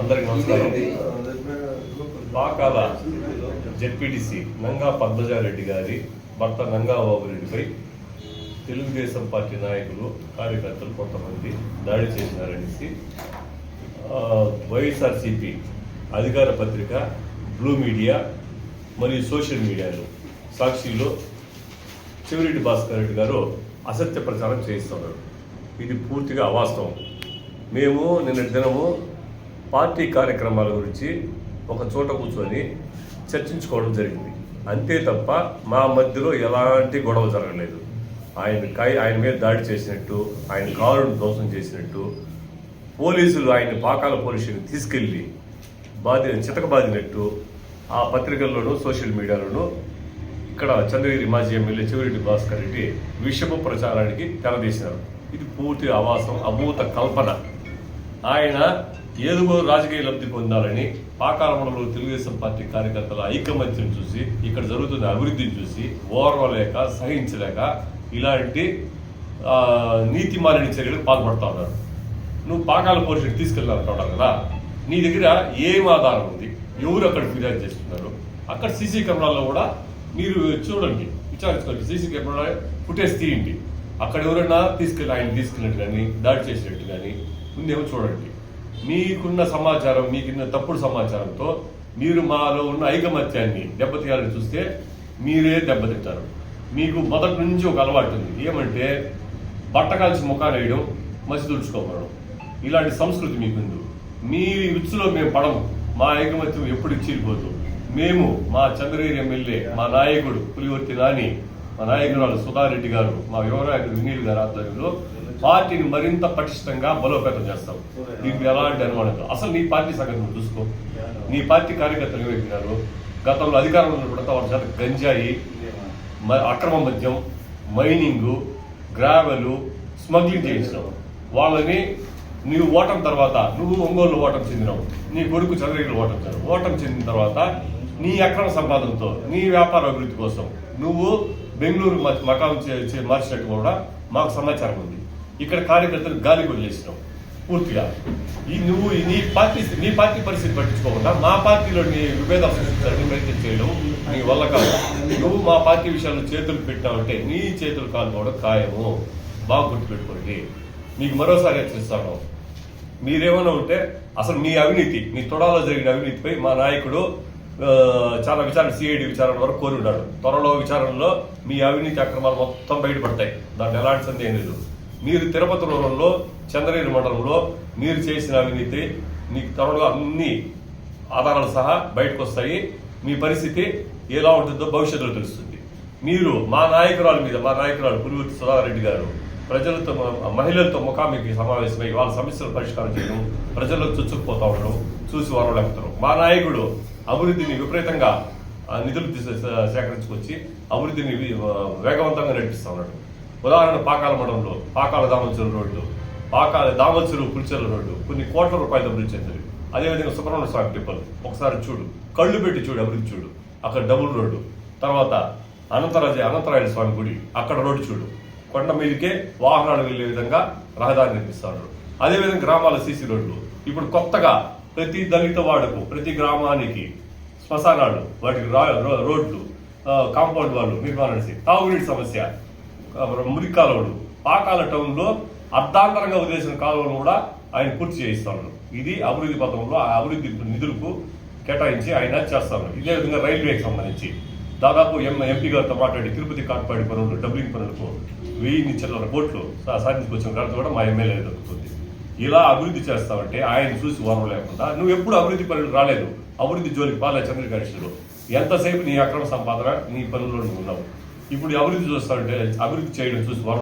అందరికి నమస్కారం. పాకాల జెడ్పీటీసీ నంగా పద్మజారెడ్డి గారి భర్త నంగా బాబురెడ్డిపై తెలుగుదేశం పార్టీ నాయకులు కార్యకర్తలు కొంతమంది దాడి చేసినారనేసి వైఎస్ఆర్సీపీ అధికార పత్రిక బ్లూ మీడియా మరియు సోషల్ మీడియాలో సాక్షిలో చెవిరెడ్డి భాస్కర్ రెడ్డి గారు అసత్య ప్రచారం చేస్తున్నారు ఇది పూర్తిగా అవాస్తవం. మేము నిన్నటి దినము పార్టీ కార్యక్రమాల గురించి ఒక చోట కూర్చొని చర్చించుకోవడం జరిగింది. అంతే తప్ప మా మధ్యలో ఎలాంటి గొడవ జరగలేదు. ఆయన కై ఆయన మీద దాడి చేసినట్టు ఆయన కారును ధ్వంసం చేసినట్టు పోలీసులు ఆయన పాకాల పోలీసుని తీసుకెళ్ళి బాధి చితక బాధినట్టు ఆ పత్రికల్లోనూ సోషల్ మీడియాలోనూ ఇక్కడ చంద్రగిరి మాజీ ఎమ్మెల్యే చెవిరెడ్డి భాస్కర్ రెడ్డి విషపు ప్రచారానికి తెరదీసినారు ఇది పూర్తి అవాసం అభూత కల్పన. ఆయన ఏదుగో రాజకీయ లబ్ధి పొందాలని పాకాల మండలంలో తెలుగుదేశం పార్టీ కార్యకర్తల ఐకమత్యం చూసి ఇక్కడ జరుగుతున్న అభివృద్ధిని చూసి ఓర్వలేక సహించలేక ఇలాంటి నీతి మాలిన చర్యలకు పాల్పడతా ఉన్నారు. నువ్వు పాకాల పోలీసులకు తీసుకెళ్ళాలంటున్నావు కదా నీ దగ్గర ఏం ఆధారం ఉంది? ఎవరు అక్కడ ఫిర్యాదు చేస్తున్నారు? అక్కడ సీసీ కెమెరాల్లో కూడా మీరు చూడండి విచారించుకోండి. సీసీ కెమెరా ఫుటేజ్ తీయండి. అక్కడ ఎవరైనా తీసుకెళ్ళి ఆయన తీసుకెళ్ళినట్టు కానీ దాడి చేసినట్టు కానీ ఉందేమో చూడండి. మీకున్న సమాచారం మీకున్న తప్పుడు సమాచారంతో మీరు మాలో ఉన్న ఐకమత్యాన్ని దెబ్బతీయాలని చూస్తే మీరే దెబ్బతింటారు. మీకు మొదటి నుంచి ఒక అలవాటు ఉంది. ఏమంటే బట్ట కాల్చి ముఖాన్ని వేయడం మసి తుడుచుకోవడం ఇలాంటి సంస్కృతి మీకుంది మీ ఉచ్చులో మేము పడము. మా ఐకమత్యం ఎప్పుడు ఇచ్చిపోదు మేము మా చంద్రగిరి ఎమ్మెల్యే మా నాయకుడు పులివర్తి నాని మా నాయకురాలు సుధారెడ్డి గారు మా యువనాయకుడు వినీల్ గారు ఆధ్వర్యంలో పార్టీని మరింత పటిష్టంగా బలోపేతం చేస్తాం దీనికి ఎలాంటి అనుమానం. అసలు నీ పార్టీ సంగతి నువ్వు చూసుకో. నీ పార్టీ కార్యకర్తలు ఏమైపోయినారు గతంలో అధికారంలో ఉన్నప్పుడు వాళ్ళ చేత గంజాయి అక్రమ మద్యం మైనింగ్ గ్రావెలు స్మగ్లింగ్ చేయించినావు. వాళ్ళని నీవు ఓటం తర్వాత నువ్వు ఒంగోలు ఓటం చెందినావు. నీ కొడుకు చంద్రగిరి ఓటం చెందినావు ఓటం చెందిన తర్వాత నీ అక్రమ సంపాదనతో నీ వ్యాపార అభివృద్ధి కోసం నువ్వు బెంగళూరు మకాం మార్చినట్టు కూడా మాకు సమాచారం ఉంది. ఇక్కడ కార్యకర్తలు గాలి చేసినావు పూర్తిగా. ఈ నువ్వు నీ పార్టీ నీ పార్టీ పరిస్థితి పట్టించుకోకుండా మా పార్టీలో నీ విభేదం సృష్టించడానికి ప్రయత్నం చేయడం నీ వల్ల కాదు. నువ్వు మా పార్టీ విషయాల్లో చేతులు పెట్టావంటే నీ చేతులు కాలుకోవడం ఖాయము. బాగా గుర్తుపెట్టుకోండి. మీకు మరోసారి హెచ్చరిస్తాను మీరేమైనా ఉంటే అసలు మీ అవినీతి మీ తొడాలో జరిగిన అవినీతిపై మా నాయకుడు చాలా విచారణ సిఐడి విచారణ వరకు కోరి ఉన్నాడు. త్వరలో విచారణలో మీ అవినీతి అక్రమాలు మొత్తం బయటపడతాయి. దాంట్లో ఎలాంటి సందేహం లేదు. మీరు తిరుపతి రూరంలో చంద్రగిరి మండలంలో మీరు చేసిన అవినీతి మీకు త్వరలో అన్ని ఆధారాలు సహా బయటకు వస్తాయి మీ పరిస్థితి ఎలా ఉంటుందో భవిష్యత్తులో తెలుస్తుంది. మీరు మా నాయకురాల మీద మా నాయకురాలు పులివర్తి సుధాకరెడ్డి గారు ప్రజలతో మహిళలతో ముఖాముఖి సమావేశమై వాళ్ళ సమస్యలు పరిష్కారం చేయడం ప్రజలకు చుచ్చుకుపోతా ఉండడం చూసి వారు లేకపోతారు మా నాయకుడు అభివృద్ధిని విపరీతంగా నిధులు సేకరించుకొచ్చి అభివృద్ధిని వేగవంతంగా నడిపిస్తా ఉన్నాడు. ఉదాహరణ పాకాల మండలంలో పాకాల దామోచరు రోడ్డు పాకాల దామోచరు పులిచెల రోడ్డు కొన్ని కోట్ల రూపాయలు అభివృద్ధి చెందింది అదేవిధంగా సుబ్రహ్మణ్య స్వామి టెంపుల్ ఒకసారి చూడు. కళ్ళు పెట్టి చూడు అభివృద్ధి చూడు. అక్కడ డబుల్ రోడ్డు. తర్వాత అనంతరాజ అనంతరాయల స్వామి గుడి. అక్కడ రోడ్డు చూడు. కొండ మీదకే వాహనాలు వెళ్ళే విధంగా రహదారి నిర్మిస్తారు. అదేవిధంగా గ్రామాల సీసీ రోడ్లు. ఇప్పుడు కొత్తగా ప్రతి దళిత వాడకు ప్రతి గ్రామానికి శ్మశానాలు వాటికి రా- రోడ్లు కాంపౌండ్ వాళ్ళు నిర్మాణం చేసి తాగునీటి సమస్య మురికి కాలువలు. పాకాల టౌన్లో అర్ధాంతరంగా వదిలేసిన కాలువలు కూడా ఆయన పూర్తి చేయిస్తాను ఇది అభివృద్ధి పథకంలో ఆ అభివృద్ధి నిధులకు కేటాయించి ఆయన చేస్తాను ఇదే విధంగా రైల్వేకి సంబంధించి. దాదాపు ఎం ఎంపీ గారితో మాట్లాడి తిరుపతి కాట్పాడి పనులు డబ్లింగ్ పనులకు వెయ్యి చిల్లర కోట్లు సాధించుకొచ్చిన ఘనత కూడా మా ఎమ్మెల్యే దొరుకుతుంది ఇలా అభివృద్ధి చేస్తావంటే ఆయన చూసి వరం లేకుండా నువ్వు ఎప్పుడు అభివృద్ధి పనులు రాలేదు. అభివృద్ధి జోలికి పాలే చంద్రకాశిలో ఎంతసేపు నీ అక్రమ సంపాదన నీ పనుల్లో నువ్వు ఉన్నావు. ఇప్పుడు అభివృద్ధి చూస్తారంటే అభివృద్ధి చేయడం చూసి